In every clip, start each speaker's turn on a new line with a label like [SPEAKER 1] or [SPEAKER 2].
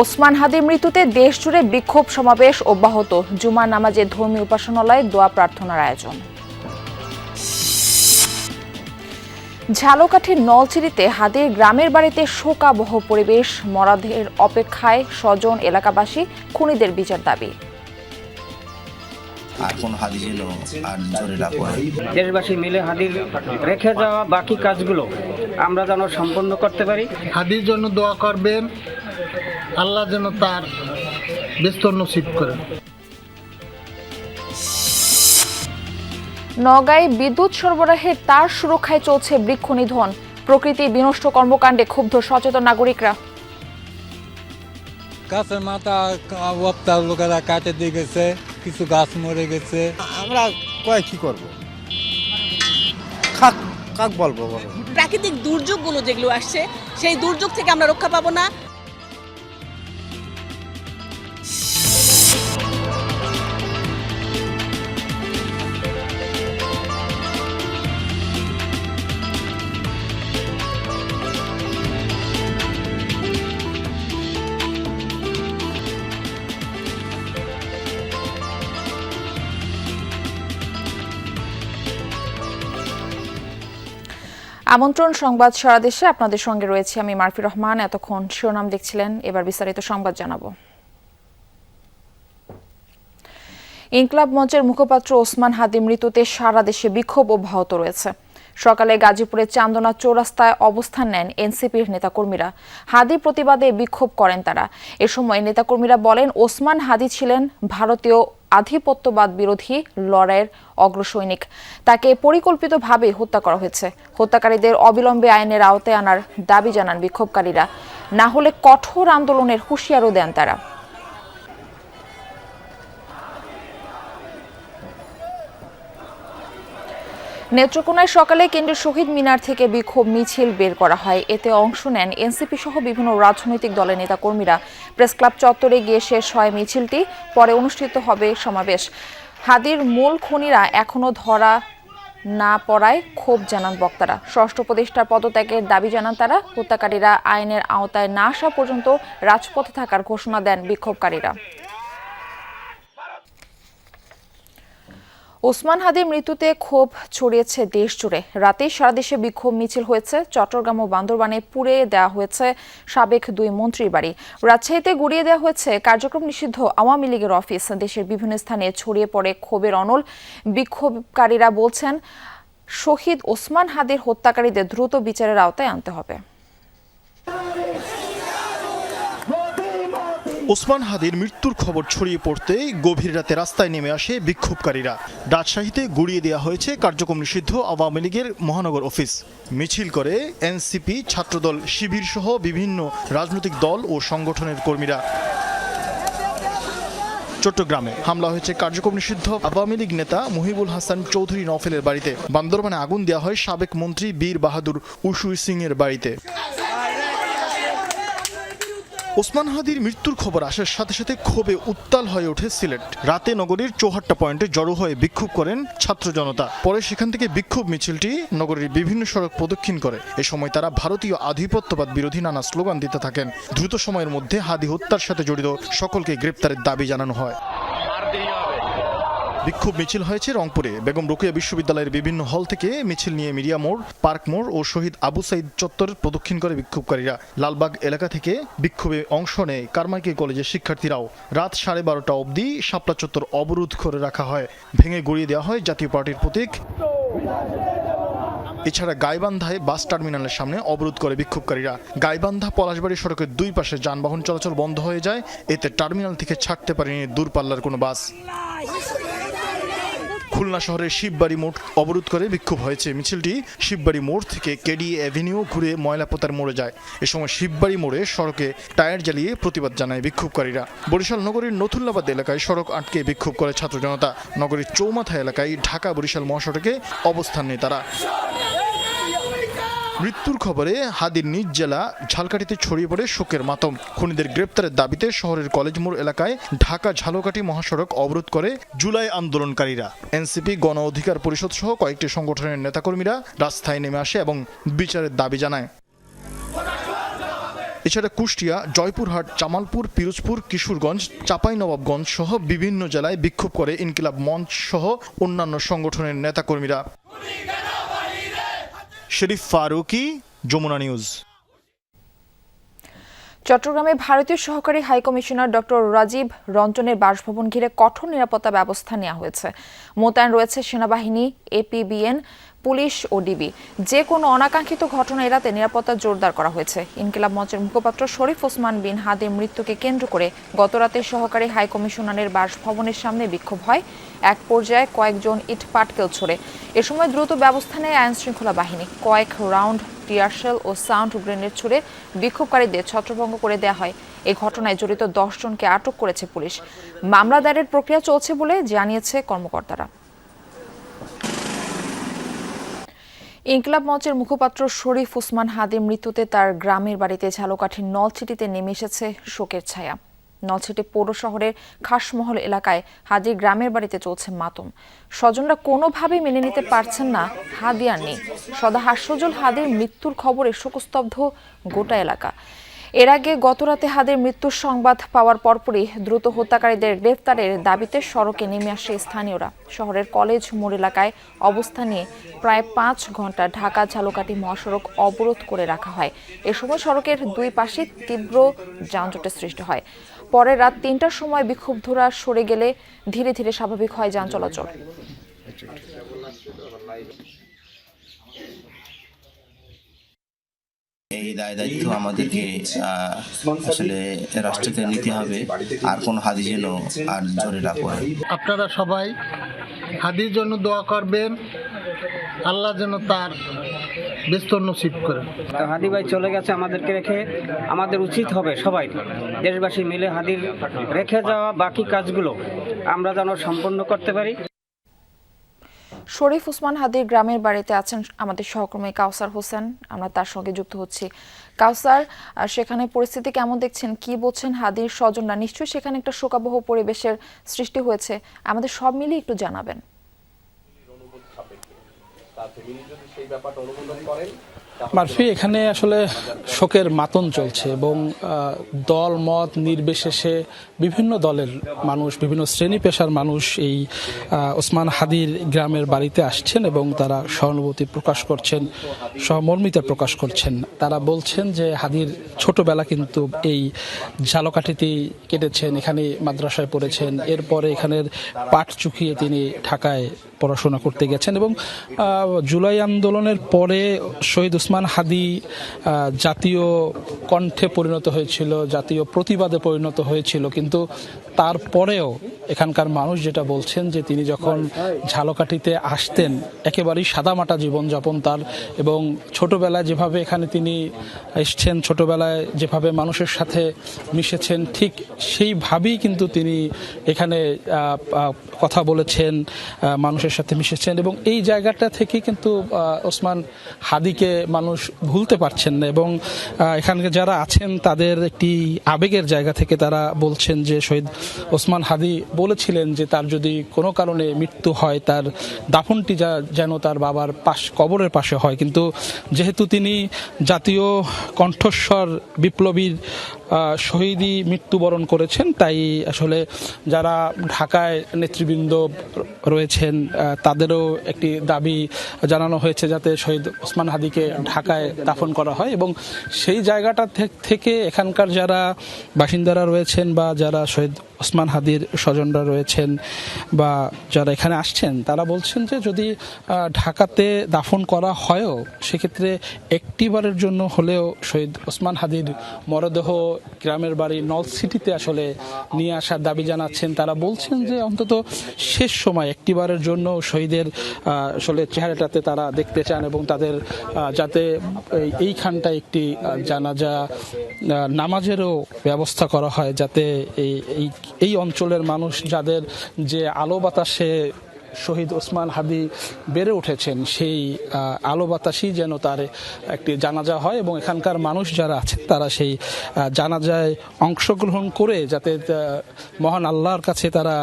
[SPEAKER 1] ওসমান হাদির মৃত্যুতে দেশজুড়ে বিক্ষোভ সমাবেশ অব্যাহত। জুমা নামাজে ধর্মীয় উপাসনালয়ে দোয়া প্রার্থনার আয়োজন। ঝালকাঠির নলচিরিতে হাদির গ্রামের বাড়িতে শোকাবহ পরিবেশ মরাদের অপেক্ষায় স্বজন এলাকাবাসী খুনিদের বিচার দাবি।
[SPEAKER 2] আর কোন হাদি যেন আর জোরে পড়ে
[SPEAKER 3] দেশবাসী মিলে হাদির রেখে যাওয়া বাকি কাজগুলো আমরা যেন সম্পন্ন করতে পারি।
[SPEAKER 4] হাদির জন্য দোয়া করবেন আল্লাহ যেন তার বিস্তর নসিব করেন।
[SPEAKER 1] নগাঁয় বিদ্যুৎ সরবরাহের তার সুরক্ষায় চলছে বৃক্ষ নিধন। প্রকৃতি বিনষ্ট কর্মকাণ্ডে ক্ষুব্ধ সচেতন নাগরিকরা।
[SPEAKER 5] গাছের মাথা ওপ্তার লোকেরা কাটে দিয়ে গেছে কিছু গাছ মরে গেছে।
[SPEAKER 6] আমরা কয় কি করব? কাক কাক বলব বলো?
[SPEAKER 7] প্রাকৃতিক দুর্যোগগুলো যেগুলো আসছে সেই দুর্যোগ থেকে আমরা রক্ষা পাবো না।
[SPEAKER 1] আমন্ত্রণ সংবাদ সারা দেশে। আপনাদের সঙ্গে রয়েছে আমি মারফি রহমান। এতক্ষণ শিরোনাম দেখছিলেন। এবার বিস্তারিত সংবাদ জানাব। ইনকলাব মঞ্চের মুখপাত্র ওসমান হাদি মৃত্যুতে সারা দেশে বিক্ষোভ অব্যাহত রয়েছে। সকালে গাজীপুরের চান্দনা চৌরাস্তায় অবস্থান নেন এনসিপির নেতাকর্মীরা। হাদি প্রতিবাদে বিক্ষোভ করেন তারা। এ সময় নেতাকর্মীরা বলেন, ওসমান হাদি ছিলেন ভারতীয় আধিপত্যবাদ বিরোধী লড়াইয়ের অগ্রসৈনিক। তাকে পরিকল্পিতভাবে হত্যা করা হয়েছে। হত্যাকারীদের অবিলম্বে আইনের আওতায় আনার দাবি জানান বিক্ষোভকারীরা। না হলে কঠোর আন্দোলনের হুঁশিয়ারও দেন তারা। নেত্রকোনায় সকালে কেন্দ্রের শহীদ মিনার থেকে বিক্ষোভ মিছিল বের করা হয়। এতে অংশ নেন এনসিপি সহ বিভিন্ন রাজনৈতিক দলের নেতাকর্মীরা। প্রেস ক্লাব চত্বরে গিয়ে শেষ হয় মিছিলটি। পরে অনুষ্ঠিত হবে সমাবেশ। হাদির মূল খুনিরা এখনও ধরা না পড়ায় ক্ষোভ জানান বক্তারা। ষষ্ঠ উপদেষ্টার পদত্যাগের দাবি জানান তারা। হত্যাকারীরা আইনের আওতায় না আসা পর্যন্ত রাজপথে থাকার ঘোষণা দেন বিক্ষোভকারীরা। ওসমান হাদির মৃত্যুতে ক্ষোভ ছড়িয়েছে দেশ জুড়ে। রাতেই সারা দেশে বিক্ষোভ মিছিল হয়েছে। চট্টগ্রাম ও বান্দরবানে পুড়ে দেওয়া হয়েছে সাবেক দুই মন্ত্রীর বাড়ি। রাজশাহীতে গুড়িয়ে দেওয়া হয়েছে কার্যক্রম নিষিদ্ধ আওয়ামী লীগের অফিস। দেশের বিভিন্ন স্থানে ছড়িয়ে পড়ে ক্ষোভের অনল। বিক্ষোভকারীরা বলছেন, শহীদ ওসমান হাদির হত্যাকারীদের দ্রুত বিচারের আওতায় আনতে হবে।
[SPEAKER 8] ওসমান হাদির মৃত্যুর খবর ছড়িয়ে পড়তেই গভীর রাতে রাস্তায় নেমে আসে বিক্ষোভকারীরা। রাজশাহীতে গুড়িয়ে দেওয়া হয়েছে কার্যক্রম নিষিদ্ধ আওয়ামী লীগের মহানগর অফিস। মিছিল করে এনসিপি, ছাত্রদল, শিবির সহ বিভিন্ন রাজনৈতিক দল ও সংগঠনের কর্মীরা। চট্টগ্রামে হামলা হয়েছে কার্যক্রম নিষিদ্ধ আওয়ামী লীগ নেতা মহিবুল হাসান চৌধুরী নফেলের বাড়িতে। বান্দরবানে আগুন দেওয়া হয় সাবেক মন্ত্রী বীর বাহাদুর উসুই সিং এর বাড়িতে। ওসমান হাদির মৃত্যুর খবর আসার সাথে সাথে ক্ষোভে উত্তাল হয়ে ওঠে সিলেট। রাতে নগরীর চৌহাট্টা পয়েন্টে জড়ো হয়ে বিক্ষোভ করেন ছাত্র জনতা। পরে সেখান থেকে বিক্ষোভ মিছিলটি নগরীর বিভিন্ন সড়ক প্রদক্ষিণ করে। এ সময় তারা ভারতীয় আধিপত্যবাদ বিরোধী নানা স্লোগান দিতে থাকেন। দ্রুত সময়ের মধ্যে হাদি হত্যার সাথে জড়িত সকলকে গ্রেপ্তারের দাবি জানানো হয়। বিক্ষোভ মিছিল হয়েছে রংপুরে। বেগম রোকেয়া বিশ্ববিদ্যালয়ের বিভিন্ন হল থেকে মিছিল নিয়ে মিডিয়া মোড়, পার্ক মোড় ও শহীদ আবু সাইদ চত্বর প্রদক্ষিণ করে বিক্ষোভকারীরা। লালবাগ এলাকা থেকে বিক্ষোভে অংশ নেয় কারমাইকেল কলেজের শিক্ষার্থীরাও। রাত সাড়ে বারোটা অবধি শাপলা চত্বর অবরোধ করে রাখা হয়। ভেঙে গড়িয়ে দেওয়া হয় জাতীয় পার্টির প্রতীক। এছাড়া গাইবান্ধায় বাস টার্মিনালের সামনে অবরোধ করে বিক্ষোভকারীরা। গাইবান্ধা পলাশবাড়ি সড়কের দুই পাশে যানবাহন চলাচল বন্ধ হয়ে যায়। এতে টার্মিনাল থেকে ছাড়তে পারেনি দূরপাল্লার কোনো বাস। খুলনা শহরের শিববাড়ি মোড় অবরোধ করে বিক্ষোভ হয়েছে। মিছিলটি শিববাড়ি মোড় থেকে কেডি অ্যাভিনিউ ঘুরে ময়লাপোতার মোড়ে যায়। এ সময় শিববাড়ি মোড়ে সড়কে টায়ার জ্বালিয়ে প্রতিবাদ জানায় বিক্ষোভকারীরা। বরিশাল নগরীর নথুল্লাবাদ এলাকায় সড়ক আটকে বিক্ষোভ করে ছাত্র জনতা নগরীর চৌমাথা এলাকায় ঢাকা বরিশাল মহাসড়কে অবস্থান নেয় তারা। মৃত্যুর খবরে হাদির নিজ জেলা ঝালকাঠিতে ছড়িয়ে পড়ে শোকের মাতম। খুনিদের গ্রেপ্তারের দাবিতে শহরের কলেজ মোড় এলাকায় ঢাকা ঝালকাঠি মহাসড়ক অবরোধ করে জুলাই আন্দোলনকারীরা। এনসিপি গণ অধিকার পরিষদ সহ কয়েকটি সংগঠনের নেতাকর্মীরা রাস্তায় নেমে আসে এবং বিচারের দাবি জানায়। এছাড়া কুষ্টিয়া, জয়পুরহাট, জামালপুর, পিরোজপুর, কিশোরগঞ্জ, চাঁপাইনবাবগঞ্জ সহ বিভিন্ন জেলায় বিক্ষোভ করে ইনকিলাব মঞ্চ সহ অন্যান্য সংগঠনের নেতাকর্মীরা। শরীফ ফারুকি, যমুনা নিউজ।
[SPEAKER 1] চট্টগ্রামে ভারতীয় সহকারী হাইকমিশনার ডক্টর রাজীব রঞ্জনের বাসভবন ঘিরে কঠোর নিরাপত্তা ব্যবস্থা নেওয়া হয়েছে। মোতায়েন রয়েছে সেনাবাহিনী এপিবিএন পুলিশ ও ডিবি। যে কোনো অনাকাঙ্ক্ষিত ঘটনা এড়াতে নিরাপত্তা জোরদার করা হয়েছে। ইনকিলাব মঞ্চের মুখপাত্র শরীফ ওসমান বিন হাদির মৃত্যুকে কেন্দ্র করে গতরাতে সহকারী হাইকমিশনারের বাসভবনের সামনে বিক্ষোভ হয়। এক পর্যায়ে কয়েকজন ইট পাটকেল ছড়ে। এ সময় দ্রুত ব্যবস্থা নেয় আইন শৃঙ্খলা বাহিনী। কয়েক রাউন্ড টিয়ারশেল ও সাউন্ড গ্রেনেড ছুড়ে বিক্ষোভকারীদের ছত্রভঙ্গ করে দেওয়া হয়। এই ঘটনায় জড়িত জনকে আটক করেছে পুলিশ। মামলা দায়েরের প্রক্রিয়া চলছে বলে জানিয়েছে কর্মকর্তারা। ইনকলাব মঞ্চের মুখপাত্র শরীফ উসমান হাদির মৃত্যুতে তার গ্রামের বাড়িতে ঝালকাঠির নলছিটিতে নেমে এসেছে শোকের ছায়া। নলছিটি পৌর শহরের খাসমহল এলাকায় হাদির গ্রামের বাড়িতে চলছে মাতম। স্বজনরা কোনোভাবেই মেনে নিতে পারছেন না হাদি আর নেই সদা হাস্যজল হাদির মৃত্যুর খবরে শোকস্তব্ধ গোটা এলাকা। এর আগে গতরাতে হাদের মৃত্যুর সংবাদ পাওয়ার পরপরই দ্রুত হত্যাকারীদের গ্রেফতারের দাবিতে সড়কে নেমে আসে স্থানীয়রা। শহরের কলেজ, মোড় এলাকায় অবস্থান নিয়ে প্রায় পাঁচ ঘণ্টা ঢাকা ঝালকাঠি মহাসড়ক অবরোধ করে রাখা হয়। এ সময় সড়কের দুই পাশে তীব্র যানজটের সৃষ্টি হয়। পরে রাত তিনটার সময় বিক্ষুব্ধরা সরে গেলে ধীরে ধীরে স্বাভাবিক হয় যান চলাচল।
[SPEAKER 2] এই দায় দায়িত্ব আমাদেরকে আহ, আসলে রাষ্ট্রকে নিতে হবে। আর কোনো হাদি যেন আর ঝরে না পড়ে।
[SPEAKER 4] আপনারা সবাই হাদির জন্য দোয়া করবেন। আল্লাহ যেন তার বিস্তর নসিব করেন
[SPEAKER 3] তো হাদি ভাই চলে গেছে আমাদেরকে রেখে। আমাদের উচিত হবে সবাই দেশবাসী মিলে হাদির রেখে যাওয়া বাকি কাজগুলো। আমরা যেন সম্পন্ন করতে পারি।
[SPEAKER 1] শরীফ উসমান হাদির গ্রামের বাড়িতে আছেন আমাদের সহকর্মী কাউসার হোসেন। আমরা তার সঙ্গে যুক্ত হচ্ছি। কাউসার সেখানে পরিস্থিতি কেমন দেখছেন? কি বলছেন হাদির স্বজনরা? নিশ্চয়ই সেখানে একটা শোকাবহ পরিবেশের সৃষ্টি হয়েছে। আমাদের সব মিলিয়ে একটু জানাবেন।
[SPEAKER 9] তার তিনি যদি সেই ব্যাপারটা অনুমোদন করেন মারফি, এখানে আসলে শোকের মাতন চলছে এবং দল, মত, নির্বিশেষে বিভিন্ন দলের মানুষ, বিভিন্ন শ্রেণি পেশার মানুষ এই ওসমান হাদির গ্রামের বাড়িতে আসছেন এবং তারা সহানুভূতি প্রকাশ করছেন, সহমর্মিতা প্রকাশ করছেন। তারা বলছেন যে হাদির ছোটবেলা কিন্তু এই ঝালকাঠিতেই কেটেছেন, এখানে মাদ্রাসায় পড়েছেন। এরপরে এখানের পাট চুকিয়ে তিনি ঢাকায় পড়াশোনা করতে গেছেন এবং জুলাই আন্দোলনের পরে শহীদ উসমান হাদি জাতীয় কণ্ঠে পরিণত হয়েছিল, জাতীয় প্রতিবাদে পরিণত হয়েছিল, কিন্তু তারপরেও এখানকার মানুষ যেটা বলছেন যে তিনি যখন ঝালকাঠিতে আসতেন, একেবারেই সাদামাটা জীবনযাপন তার এবং ছোটবেলায় যেভাবে এখানে তিনি এসছেন, ছোটবেলায় যেভাবে মানুষের সাথে মিশেছেন, ঠিক সেইভাবেই কিন্তু তিনি এখানে কথা বলেছেন মানুষের সাথে মিশেছেন এবং এই জায়গাটা থেকে কিন্তু ওসমান হাদিকে মানুষ ভুলতে পারছেন না এবং আহ, এখানে যারা আছেন তাদের একটি আবেগের জায়গা থেকে তারা বলছেন যে শহীদ ওসমান হাদি বলেছিলেন যে তার যদি কোনো কারণে মৃত্যু হয় তার দাফনটি যা যেন তার বাবার পাশ কবরের পাশে হয়। কিন্তু যেহেতু তিনি জাতীয় কণ্ঠস্বর বিপ্লবীর শহীদই মৃত্যুবরণ করেছেন তাই আসলে যারা ঢাকায় নেতৃবৃন্দ রয়েছেন তাদেরও একটি দাবি জানানো হয়েছে যাতে শহীদ ওসমান হাদিকে ঢাকায় দাফন করা হয় এবং সেই জায়গাটা থেকে এখানকার যারা বাসিন্দারা রয়েছেন বা যারা শহীদ ওসমান হাদির স্বজনরা রয়েছেন বা যারা এখানে আসছেন, তারা বলছেন যে যদি ঢাকাতে দাফন করা হয়ও, সেক্ষেত্রে একটিবারের জন্য হলেও শহীদ ওসমান হাদির মরদেহ গ্রামের বাড়ি নর্থ সিটিতে আসলে নিয়ে আসার দাবি জানাচ্ছেন। তারা বলছেন যে অন্তত শেষ সময় একটিবারের জন্য শহীদের আসলে চেহারাটাতে তারা দেখতে চান এবং তাদের যাতে এই- এইখানটায় একটি জানাজা নামাজেরও ব্যবস্থা করা হয় যাতে এই এই অঞ্চলের মানুষ যাদের যে আলো বাতাসে শহীদ ওসমান হাদি বেড়ে উঠেছেন, সেই আলো বাতাসই যেন তার একটি জানাজা হয় এবং এখানকার মানুষ যারা আছেন তারা সেই জানাজায় অংশগ্রহণ করে যাতে মহান আল্লাহর কাছে তারা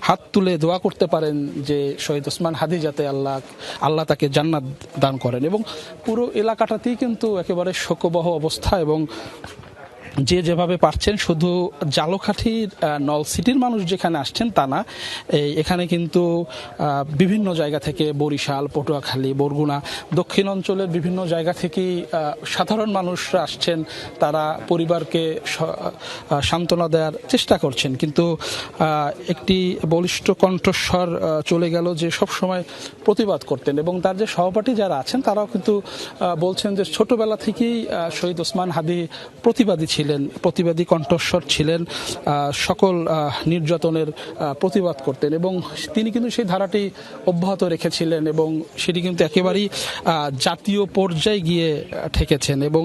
[SPEAKER 9] হাত তুলে দোয়া করতে পারেন যে শহীদ ওসমান হাদি যাতে আল্লাহ আল্লাহ তাকে জান্নাত দান করেন এবং পুরো এলাকাটাতেই কিন্তু একেবারে শোকবহ অবস্থা এবং যে যেভাবে পারছেন শুধু জালকাঠির নল সিটির মানুষ যেখানে আসছেন তা না এখানে কিন্তু বিভিন্ন জায়গা থেকে বরিশাল পটুয়াখালী বরগুনা দক্ষিণ অঞ্চলের বিভিন্ন জায়গা আহ, সাধারণ মানুষরা আসছেন তারা পরিবারকে সান্ত্বনা দেওয়ার চেষ্টা করছেন। কিন্তু একটি বলিষ্ঠ কণ্ঠস্বর চলে গেল যে সব সময় প্রতিবাদ করতেন এবং তার যে সহপাঠী যারা আছেন তারাও কিন্তু বলছেন যে ছোটবেলা থেকেই শহীদ ওসমান হাদি প্রতিবাদী ছিলেন। প্রতিবাদী কণ্ঠস্বর ছিলেন সকল নির্যাতনের প্রতিবাদ করতেন এবং তিনি কিন্তু সেই ধারাটি অব্যাহত রেখেছিলেন এবং সেটি কিন্তু একেবারেই জাতীয় পর্যায়ে গিয়ে ঠেকেছেন এবং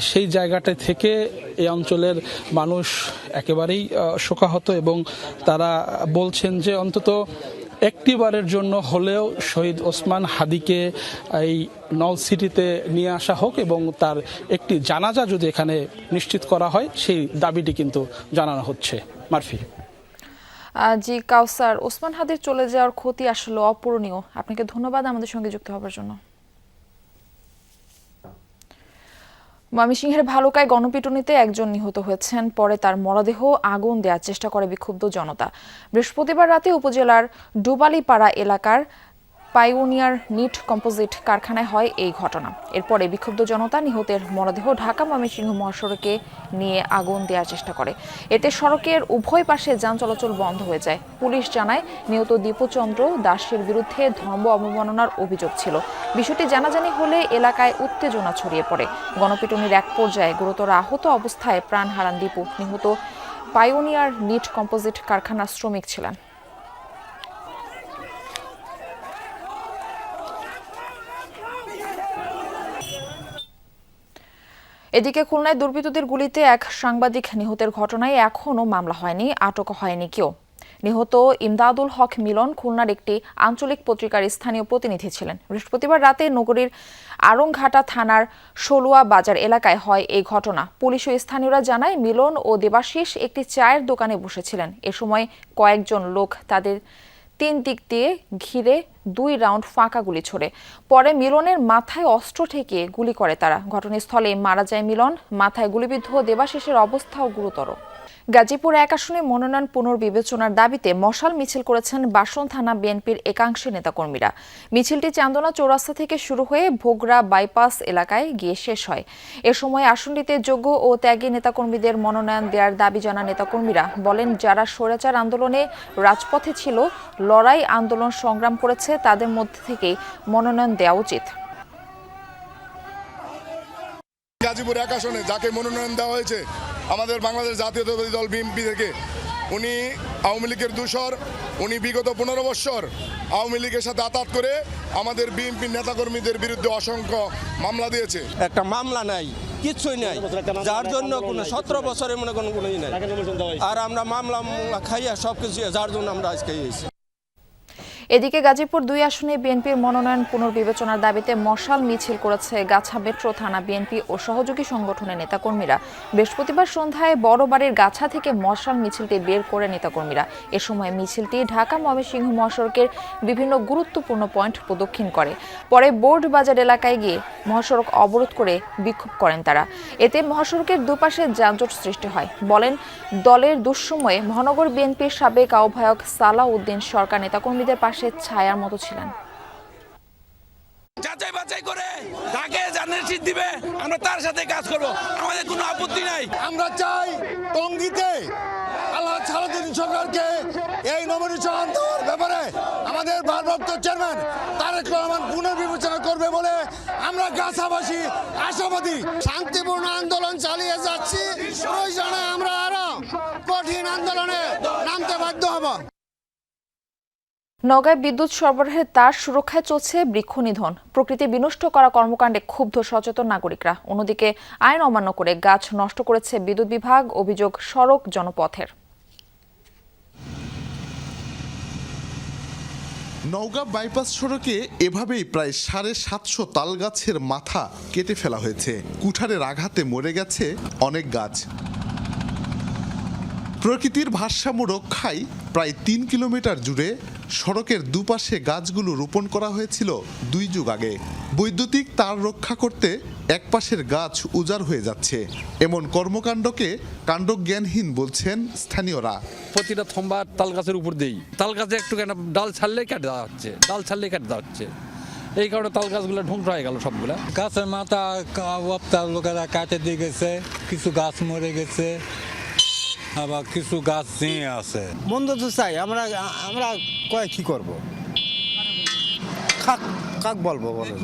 [SPEAKER 9] সেই জায়গাটা থেকে এই অঞ্চলের মানুষ একেবারেই শোকাহত এবং তারা বলছেন যে অন্তত একটিবারের জন্য হলেও শহীদ ওসমান হাদিকে এই নল সিটিতে নিয়ে আসা হোক এবং তার একটি জানাজা যদি এখানে নিশ্চিত করা হয়, সেই দাবিটি কিন্তু জানানো হচ্ছে। মারফি।
[SPEAKER 1] জি কাউসার, ওসমান হাদির চলে যাওয়ার ক্ষতি আসলে অপূরণীয়। আপনাকে ধন্যবাদ আমাদের সঙ্গে যুক্ত হবার জন্য। ময়মনসিংহের ভালুকায় গণপিটুনিতে একজন নিহত হয়েছেন। পরে তার মরদেহ আগুন দেওয়ার চেষ্টা করে বিক্ষুব্ধ জনতা। বৃহস্পতিবার রাতে উপজেলার ডুবালিপাড়া এলাকার পাইওনিয়ার নিট কম্পোজিট কারখানায় হয় এই ঘটনা। এরপরে বিক্ষুব্ধ জনতা নিহতের মরদেহ ঢাকা ময়মনসিংহ মহাসড়কে নিয়ে আগুন দেওয়ার চেষ্টা করে। এতে সড়কের উভয় পাশে যান চলাচল বন্ধ হয়ে যায়। পুলিশ জানায়, নিহত দীপচন্দ্র দাসের বিরুদ্ধে ধর্ম অবমাননার অভিযোগ ছিল। বিষয়টি জানাজানি হলে এলাকায় উত্তেজনা ছড়িয়ে পড়ে। গণপিটুনির এক পর্যায়ে গুরুতর আহত অবস্থায় প্রাণ হারান দীপু। নিহত পাইওনিয়ার নিট কম্পোজিট কারখানার শ্রমিক ছিলেন। এদিকে খুলনায় দুর্বৃত্তদের গুলিতে এক সাংবাদিক নিহতের ঘটনায় এখনও মামলা হয়নি, আটক হয়নি কেউ। নিহত ইমদাদুল হক মিলন খুলনার একটি আঞ্চলিক পত্রিকার স্থানীয় প্রতিনিধি ছিলেন। বৃহস্পতিবার রাতে নগরীর আরংঘাটা থানার ষোলুয়া বাজার এলাকায় হয় এই ঘটনা। পুলিশ ও স্থানীয়রা জানায়, মিলন ও দেবাশিস একটি চায়ের দোকানে বসেছিলেন। এ সময় কয়েকজন লোক তাদের তিন দিক দিয়ে ঘিরে দুই রাউন্ড ফাঁকা গুলি ছোড়ে। পরে মিলনের মাথায় অস্ত্র ঠেকে গুলি করে তারা। ঘটনাস্থলে মারা যায় মিলন। মাথায় গুলিবিদ্ধ দেবাশিসের অবস্থাও গুরুতর। গাজীপুর এক আসনে মনোনয়ন পুনর্বিবেচনার দাবিতে মশাল মিছিল করেছেন বাসন থানা বিএনপির একাংশের নেতাকর্মীরা। মিছিলটি চান্দনা চৌরাস্তা থেকে শুরু হয়ে ভোগড়া বাইপাস এলাকায় গিয়ে শেষ হয়। এ সময় আসনটিতে যোগ্য ও ত্যাগী নেতাকর্মীদের মনোনয়ন দেওয়ার দাবি জানা নেতাকর্মীরা। বলেন, যারা স্বৈরাচার আন্দোলনে রাজপথে ছিল, লড়াই আন্দোলন সংগ্রাম করেছে, তাদের মধ্যে থেকেই মনোনয়ন দেওয়া উচিত।
[SPEAKER 10] গাজীপুর এক আসনে যাকে মনোনয়ন দেওয়া হয়েছে আমাদের বাংলাদেশ জাতীয়তাবাদী দল বিএনপি থেকে। উনি আওয়ামী লীগের দূষর, উনি বিগত পনেরো বৎসর আওয়ামী লীগের সাথে আতাত করে আমাদের বিএনপির নেতাকর্মীদের বিরুদ্ধে অসংখ্য মামলা দিয়েছে।
[SPEAKER 6] একটা মামলা নাই কিচ্ছুই নাই। যার জন্য কোনো সতেরো বছরের মনে কোনো কোনো নাই। আর আমরা মামলা খাইয়া সব কিছু যার জন্য আমরা আজকে
[SPEAKER 1] এদিকে গাজীপুর দুই আসনে বিএনপির মনোনয়ন পুনর্বিবেচনার দাবিতে মশাল মিছিল করেছে গাছা মেট্রো থানা বিএনপি ও সহযোগী সংগঠনের নেতাকর্মীরা। বৃহস্পতিবার সন্ধ্যায় বড়বাড়ির গাছা থেকে মশাল মিছিলটি বের করে নেতাকর্মীরা। এ সময় মিছিলটি ঢাকা ময়মনসিংহ মহাসড়কের বিভিন্ন গুরুত্বপূর্ণ পয়েন্ট প্রদক্ষিণ করে। পরে বোর্ড বাজার এলাকায় গিয়ে মহাসড়ক অবরোধ করে বিক্ষোভ করেন তারা। এতে মহাসড়কের দুপাশে যানজট সৃষ্টি হয়। বলেন, দলের দুঃসময়ে মহানগর বিএনপির সাবেক আহ্বায়ক সালাউদ্দিন সরকার নেতাকর্মীদের পাশে ছায়ার মতো ছিলেন।
[SPEAKER 11] যাচাই বাছাই করে তাকে জার্নালিস্ট দিবে আমরা তার সাথে কাজ করব। আমাদের কোনো আপত্তি নাই।
[SPEAKER 10] আমরা চাই টঙ্গিতে আল্লাহ সালাদিন সরকারকে এই নমিনেশন দেওয়ার ব্যাপারে আমাদের ভারপ্রাপ্ত চেয়ারম্যান তারেক রহমান পুনর্বিবেচনা করবে বলে আমরা গাছাবাসী আশাবাদী।
[SPEAKER 4] শান্তিপূর্ণ আন্দোলন চালিয়ে যাচ্ছি। প্রয়োজনে আমরা আরও কঠিন আন্দোলনে নামতে বাধ্য হব
[SPEAKER 1] নগায় বিদ্যুৎ সরবরাহের তার সুরক্ষায় চলছে বৃক্ষ নিধন। প্রকৃতি বিনষ্ট করা কর্মকাণ্ডে ক্ষুব্ধ সচেতন নাগরিকরা। অন্যদিকে আইন অমান্য করে গাছ নষ্ট করেছে বিদ্যুৎ বিভাগ, অভিযোগ সড়ক জনপথের।
[SPEAKER 12] নওগাঁ বাইপাস সড়কে এভাবেই প্রায় সাড়ে সাতশো তাল গাছের মাথা কেটে ফেলা হয়েছে। কুঠারের আঘাতে মরে গেছে অনেক গাছ। প্রকৃতির ভারসাম্য রক্ষায় প্রায় তিন কিলোমিটার জুড়ে সড়কের দুপাশে গাছগুলো রোপণ করা হয়েছিল দুই যুগ আগে। বৈদ্যুতিক তার রক্ষা করতে একপাশের গাছ উজাড় হয়ে যাচ্ছে। এমন কর্মকাণ্ডকে কাণ্ডজ্ঞানহীন বলছেন স্থানীয়রা।
[SPEAKER 5] প্রতিটা থম্বা তাল গাছের উপর দেই। তাল গাছে একটু কেন ডাল ছাড়লেই কেটে দেওয়া হচ্ছে। ডাল ছাড়লেই কেটে দেওয়া হচ্ছে। এই কারণে তাল গাছগুলো ধ্বংস হয়ে গেল সবগুলা। গাছের মাথা লোকেরা কাটে দিয়ে গেছে কিছু গাছ মরে গেছে। আবার কিছু গাছ নিয়ে আছে।
[SPEAKER 13] মন্দ তো চাই আমরা আমরা কয় কি করব? কাক কাক বলব বলো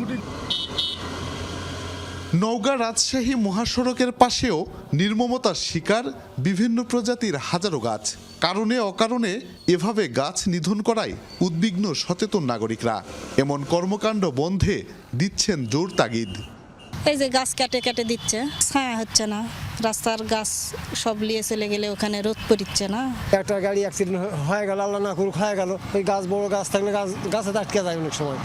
[SPEAKER 12] নওগাঁ রাজশাহী মহাসড়কের পাশেও নির্মমতার শিকার বিভিন্ন প্রজাতির হাজারো গাছ। কারণে অকারণে এভাবে গাছ নিধন করায় উদ্বিগ্ন সচেতন নাগরিকরা। এমন কর্মকাণ্ড বন্ধে দিচ্ছেন জোর তাগিদ।
[SPEAKER 14] এই যে গাছ কেটে কেটে দিচ্ছে ছায়া হচ্ছে না। রাস্তার গাছ সব নিয়ে চলে গেলে ওখানে রোদ পড়িচ্ছে না।
[SPEAKER 13] একটা গাড়ি অ্যাক্সিডেন্ট হয়ে গেল, আল্লাহ না করুক, হয়ে গেল। ওই গাছ বড় গাছ থাকলে গাছ গাছে আটকে যায় অনেক সময়।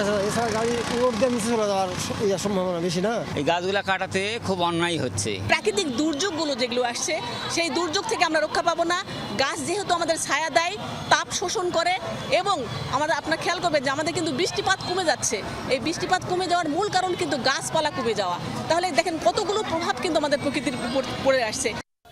[SPEAKER 13] এছাড়া গাড়ি রোড দিয়ে নিচে চলে যাওয়ার ইয়ে সম্ভাবনা বেশি না?
[SPEAKER 3] এই গাছগুলা কাটাতে খুব অন্যায় হচ্ছে।
[SPEAKER 7] প্রাকৃতিক দুর্যোগগুলো যেগুলো আসছে সেই দুর্যোগ থেকে আমরা রক্ষা পাবো না। গাছ যেহেতু আমাদের ছায়া দেয় তাপ শোষণ করে এবং আমাদের আপনার খেয়াল করবেন যে আমাদের কিন্তু বৃষ্টিপাত কমে যাচ্ছে। এই বৃষ্টিপাত কমে যাওয়ার মূল কারণ কিন্তু গাছপালা কমে যাওয়া। তাহলে দেখেন কতগুলো প্রভাব কিন্তু আমাদের প্রকৃতির উপর পড়ে আসছে।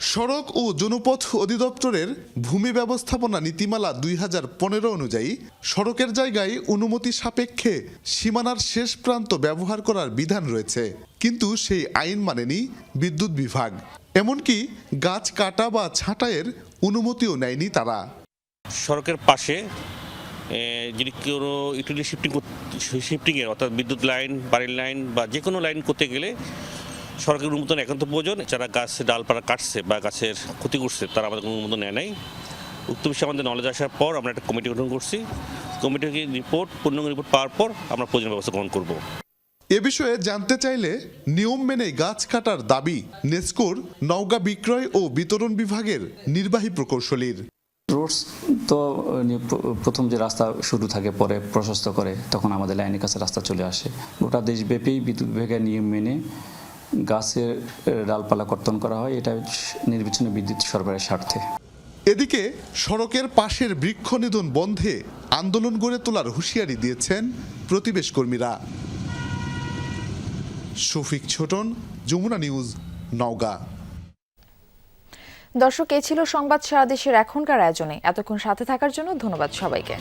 [SPEAKER 12] সড়ক ও জনপথ অধিদপ্তরের ভূমি ব্যবস্থাপনা নীতিমালা দুই হাজার পনেরো অনুযায়ী সড়কের জায়গায় অনুমতি সাপেক্ষে সীমানার শেষ প্রান্ত ব্যবহার করার বিধান রয়েছে, কিন্তু সেই আইন মানেনি বিদ্যুৎ বিভাগ। এমনকি গাছ কাটা বা ছাঁটাইয়ের অনুমতিও নেয়নি তারা।
[SPEAKER 15] সড়কের পাশে যদি কোনো ইউটিলিটি শিফটিং শিফটিংয়ের অর্থাৎ বিদ্যুৎ লাইন, বাড়ির লাইন বা যে কোনো লাইন করতে গেলে সরকারের অনুমোদন একান্ত প্রয়োজন। যারা গাছ ডালপালা কাটছে বা গাছের ক্ষতি করছে তারা আমাদের কোনো অনুমোদন নেয় নাই। উক্ত বিষয়ে আমাদের নলেজ আসার পর আমরা একটা কমিটি গঠন করছি। কমিটির রিপোর্ট পূর্ণাঙ্গ রিপোর্ট পাওয়ার পর আমরা প্রয়োজনীয় ব্যবস্থা গ্রহণ করব।
[SPEAKER 12] এ বিষয়ে জানতে চাইলে নিয়ম মেনে গাছ কাটার দাবি নেস্কোর নওগাঁ বিক্রয় ও বিতরণ বিভাগের নির্বাহী প্রকৌশলীর।
[SPEAKER 16] রোডস তো প্রথম যে রাস্তা শুরু থাকে পরে প্রশস্ত করে তখন আমাদের লাইনের কাছে রাস্তা চলে আসে। গোটা দেশব্যাপী বিদ্যুৎ বিভাগের নিয়ম মেনে গাছের ডালপালা কর্তন করা হয় এটা নির্বিচ্ছিন্ন বিদ্যুৎ সরবরাহের স্বার্থে।
[SPEAKER 12] এদিকে সড়কের পাশের বৃক্ষ নিধন বন্ধে আন্দোলন গড়ে তোলার হুঁশিয়ারি দিয়েছেন প্রতিবেশ কর্মীরা। শফিক ছোটন যমুনা নিউজ নওগাঁ।
[SPEAKER 1] দর্শক এ ছিল সংবাদ সারা দেশের এখনকার আয়োজনে। এতক্ষণ সাথে থাকার জন্য ধন্যবাদ সবাইকে।